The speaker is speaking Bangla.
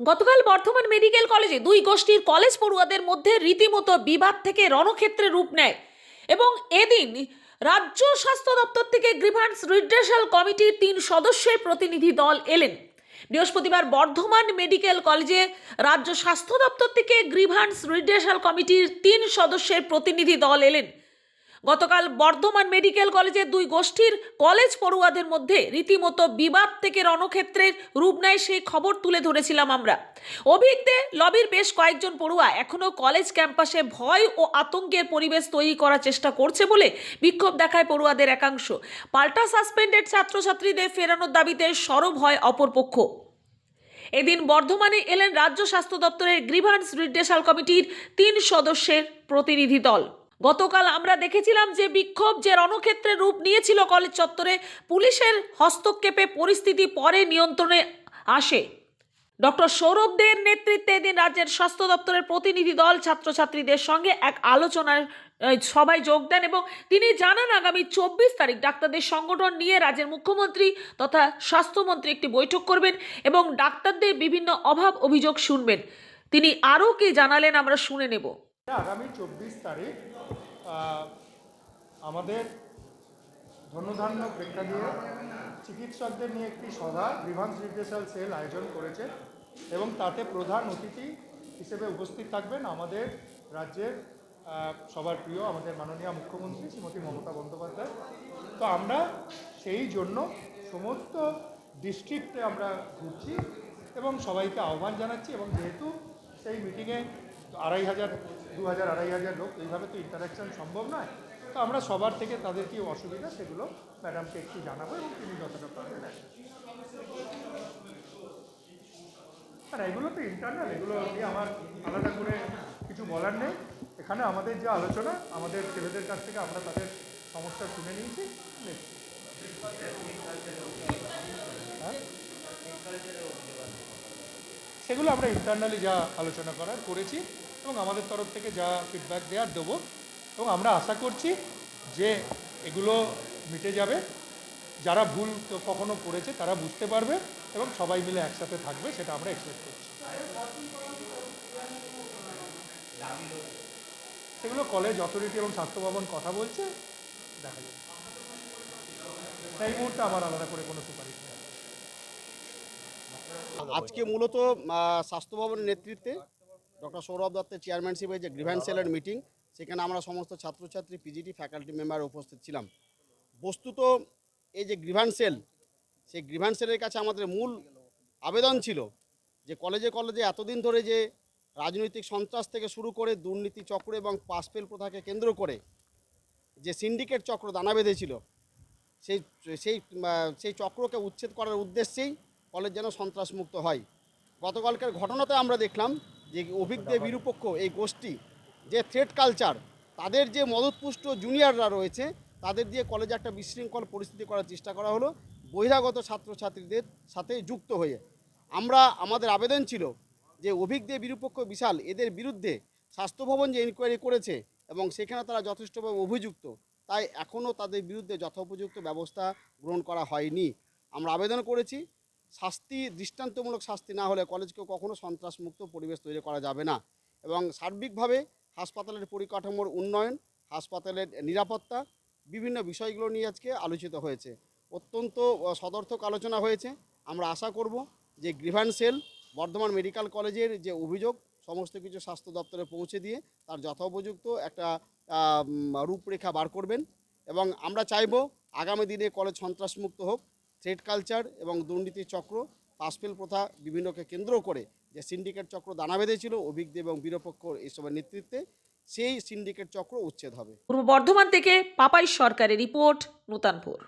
গতকাল বর্ধমান মেডিকেল কলেজে দুই গোষ্ঠীর কলেজ পড়ুয়াদের মধ্যে রীতিমতো বিবাদ থেকে রণক্ষেত্রে রূপ নেয় এবং এদিন রাজ্য স্বাস্থ্য দপ্তর থেকে গ্রিভান্স রিড্রেশাল কমিটির তিন সদস্যের প্রতিনিধি দল এলেন। বৃহস্পতিবার বর্ধমান মেডিকেল কলেজে রাজ্য স্বাস্থ্য দপ্তর থেকে গ্রিভান্স রিড্রেশাল কমিটির তিন সদস্যের প্রতিনিধি দল এলেন। গতকাল বর্ধমান মেডিকেল কলেজের দুই গোষ্ঠীর কলেজ পড়ুয়াদের মধ্যে রীতিমতো বিবাদ থেকে রণক্ষেত্রের রূপ নেয় সেই খবর তুলে ধরেছিলাম আমরা। অভিজ্ঞে লবির বেশ কয়েকজন পড়ুয়া এখনও কলেজ ক্যাম্পাসে ভয় ও আতঙ্কের পরিবেশ তৈরি করার চেষ্টা করছে বলে বিক্ষোভ দেখায় পড়ুয়াদের একাংশ। পাল্টা সাসপেন্ডেড ছাত্রছাত্রীদের ফেরানোর দাবিতে সরব হয় অপরপক্ষ। এদিন বর্ধমানে এলেন রাজ্য স্বাস্থ্য দপ্তরের গ্রিভান্স রিড্রেশাল কমিটির তিন সদস্যের প্রতিনিধি দল। গতকাল আমরা দেখেছিলাম যে বিক্ষোভ যে রণক্ষেত্রে রূপ নিয়েছিল কলেজ চত্বরে, পুলিশের হস্তক্ষেপে পরিস্থিতি পরে নিয়ন্ত্রণে আসে। ডক্টর সৌরভ দের নেতৃত্বে এদিন রাজ্যের স্বাস্থ্য দপ্তরের প্রতিনিধি দল ছাত্রছাত্রীদের সঙ্গে এক আলোচনার সভায় যোগ দেন এবং তিনি জানান, আগামী চব্বিশ তারিখ ডাক্তারদের সংগঠন নিয়ে রাজ্যের মুখ্যমন্ত্রী তথা স্বাস্থ্যমন্ত্রী একটি বৈঠক করবেন এবং ডাক্তারদের বিভিন্ন অভাব অভিযোগ শুনবেন। তিনি আরও কি জানালেন আমরা শুনে নেব। আগামী চব্বিশ তারিখ আমাদের ধন্যধান্য প্রেক্ষাগৃহে চিকিৎসকদের নিয়ে একটি সভা গ্রিভান্স রিড্রেশাল সেল আয়োজন করেছে এবং তাতে প্রধান অতিথি হিসেবে উপস্থিত থাকবেন আমাদের রাজ্যের সবার প্রিয় আমাদের মাননীয় মুখ্যমন্ত্রী শ্রীমতী মমতা বন্দ্যোপাধ্যায়। তো আমরা সেই জন্য সমস্ত ডিস্ট্রিক্টে আমরা ঘুরছি এবং সবাইকে আহ্বান জানাচ্ছি এবং যেহেতু সেই মিটিংয়ে আড়াই হাজার, দু হাজার, আড়াই হাজার লোক, এইভাবে তো ইন্টারাকশন সম্ভব নয় তো আমরা সবার থেকে তাদের কি অসুবিধা, সেগুলো ম্যাডামকে একটু জানাব এবং তিনি যতটা পারবেন আর এগুলো তো ইন্টারনাল এগুলো নিয়ে আমার আলাদা করে কিছু বলার নেই এখানে আমাদের যে আলোচনা, আমাদের ছেলেদের কাছ থেকে আমরা তাদের সমস্যা শুনে নিয়েছি। হ্যাঁ? সেগুলো আমরা ইন্টারনালি যা আলোচনা করার করেছি এবং আমাদের তরফ থেকে যা ফিডব্যাক দেওয়ার দেবো। এবং আমরা আশা করছি যে এগুলো মিটে যাবে। যারা ভুল কখনো করেছে, তারা বুঝতে পারবে এবং সবাই মিলে একসাথে থাকবে, সেটা আমরা এক্সপেক্ট করছি। সেগুলো কলেজ অথরিটি এবং স্বাস্থ্য ভবন কথা বলছে, দেখা যাবে এই মুহূর্তে আমার আলাদা করে কোনো সুপারিশ আজকে মূলত স্বাস্থ্য ভবনের নেতৃত্বে ডক্টর সৌরভ দত্তের চেয়ারম্যানশিপে যে গ্রিভ্যান্স সেলের মিটিং সেখানে আমরা সমস্ত ছাত্রছাত্রী পিজিটি ফ্যাকাল্টি মেম্বার উপস্থিত ছিলাম। বস্তুত এই যে গ্রিভ্যান্স সেল সেই গ্রিভ্যান্স সেলের কাছে আমাদের মূল আবেদন ছিল যে কলেজে কলেজে এতদিন ধরে যে রাজনৈতিক সন্ত্রাস থেকে শুরু করে দুর্নীতি চক্র এবং পাসপেল প্রথাকে কেন্দ্র করে যে সিন্ডিকেট চক্র দানা বেঁধেছিল সেই সেই সেই চক্রকে উচ্ছেদ করার উদ্দেশ্যেই কলেজ যেন সন্ত্রাসমুক্ত হয়। গতকালকের ঘটনাতে আমরা দেখলাম যে অভিজ্ঞ, বিরূপক্ষ এই গোষ্ঠী, যে থ্রেড কালচার তাদের যে মদতপুষ্ট জুনিয়ররা রয়েছে, তাদের দিয়ে কলেজে একটা বিশৃঙ্খল পরিস্থিতি করার চেষ্টা করা হলো, বহিরাগত ছাত্রছাত্রীদের সাথে যুক্ত হয়ে। আমরা, আমাদের আবেদন ছিল যে অভিজ্ঞ, বিরূপক্ষ, বিশাল, এদের বিরুদ্ধে স্বাস্থ্য ভবন যে ইনকোয়ারি করেছে এবং সেখানে তারা যথেষ্টভাবে অভিযুক্ত, তাই এখনও তাদের বিরুদ্ধে যথোপযুক্ত ব্যবস্থা গ্রহণ করা হয়নি। আমরা আবেদন করেছি শাস্তি, দৃষ্টান্তমূলক শাস্তি না হলে কলেজকে কখনো সন্ত্রাসমুক্ত পরিবেশ তৈরি করা যাবে না। এবং সার্বিকভাবে হাসপাতালের পরিকাঠামোর উন্নয়ন, হাসপাতালের নিরাপত্তা, বিভিন্ন বিষয়গুলো নিয়ে আজকে আলোচিত হয়েছে। অত্যন্ত সদর্থক আলোচনা হয়েছে। আমরা আশা করব যে গ্রিভান সেল, বর্ধমান মেডিকেল কলেজের যে অভিযোগ, সমস্ত কিছু স্বাস্থ্য দপ্তরে পৌঁছে দিয়ে তার যথোপযুক্ত একটা রূপরেখা বার করবেন। এবং আমরা চাইব আগামী দিনে কলেজ সন্ত্রাসমুক্ত হোক। থ্রেড কালচার এবং দুর্নীতি চক্র, পাসপেল প্রথা বিভিন্নকে কেন্দ্র করে যে সিন্ডিকেট চক্র দানা বেঁধেছিল, অভিজ্ঞ এবং বিরপক্ষ এইসবের নেতৃত্বে সেই সিন্ডিকেট চক্র উচ্ছেদ হবে। পূর্ব বর্ধমান থেকে পাপাই সরকারের রিপোর্ট, নূতনপুর।